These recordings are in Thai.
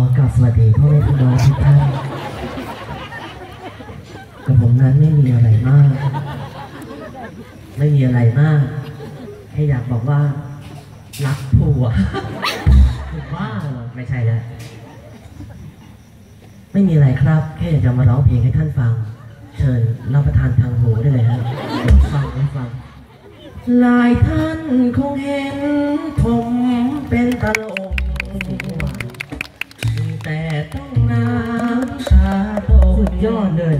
อกราบสวัสดีพ่อแม่พี่น้องทุกท่านกับผมนั้นไม่มีอะไรมาก ไม่มีอะไรมากแค่อยากบอกว่า รักผัวถูกว่าหรอไม่ใช่แล้วไม่มีอะไรครับ แค่อยากจะมาร้องเพลงให้ท่านฟัง เชิญรับประทานทางหูได้เลยฮะเดี๋ยวฟังให้ฟัง หลายท่านคงเห็นผมเป็นตลก ยอดเลย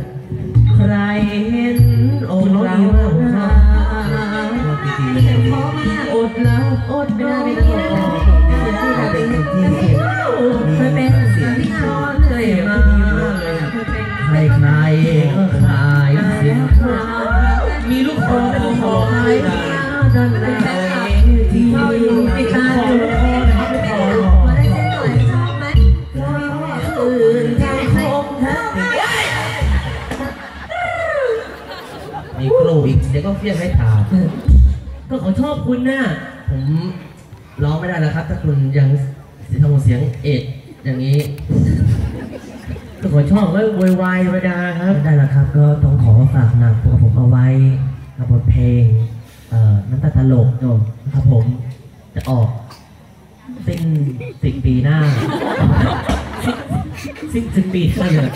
อีกเดี๋ยวก็เฟี้ยงให้ถามก็เขาชอบคุณน่ะผมร้องไม่ได้แล้วครับ ถ้าคุณยังทำเสียงเอ็ดอย่างนี้ก็เขาชอบก็โวยวายธรรมดาครับไม่ได้แล้วครับ ก็ต้องขอฝากหนังตัวผมเอาไว้กับบทเพลงเอ่อน้ำตาตลกนะครับผมจะออกสิ้นสิบปีหน้าสิ้นสิ้นปีเท่านั้น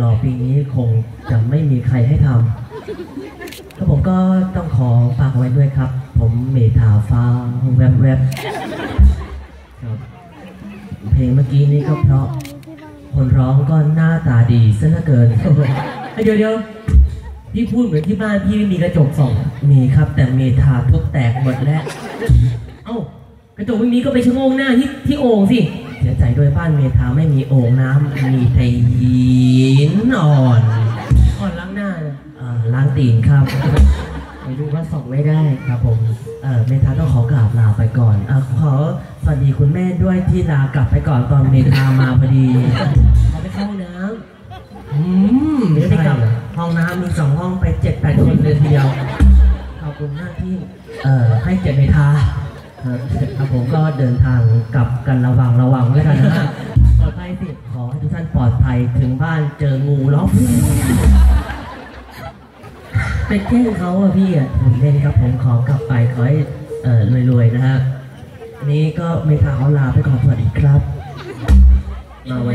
รอปีนี้คงจะไม่มีใครให้ทำ แล้วผมก็ต้องขอฝากไว้ด้วยครับ ผมเมธาฟ้าแวบแวบครับเพลงเมื่อกี้นี้ก็เพราะ คนร้องก็หน้าตาดีซะเหลือเกินเอ้ยเดี๋ยวเดี๋ยวพี่พูดเหมือนที่บ้านพี่ไม่มีกระจกส่อง มีครับแต่เมธาทุกแตกหมดแล้ว เอ้ากระจกไม่มีก็ไปชะโงงหน้าที่ที่โอ่งสิเสียใจด้วยบ้านเมธาไม่มีโอ่งน้ำมีแต่หิ ตีนครับไปดูว่าส่องไม่ได้ครับผม เออเมธาต้องขอกราบลาไปก่อนอะขอสวัสดีคุณแม่ด้วยที่ลากลับไปก่อนตอนเมธามาพอดีเขาไปเข้าห้องน้อืมไม่ได้กลับห้องน้ำมีสองห้องไปเจ็ดแปดคนเลยทีเดียวขอบคุณมากที่เอ่อให้เกียรติเมธาครับครับผมก็เดินทางกลับกันระวังระวังด้วยกันนะฮะำปลอดภัยสิขอให้ทุกท่านปลอดภัยถึงบ้านเจองูล็อก ไปแกล้งเขาอะพี่อะผมเล่นครับผมขอกลับไปขอให้เอ่อรวยๆนะฮะอันนี้ก็เมธาขอลาไปก่อนสวัสดีครับมาไว้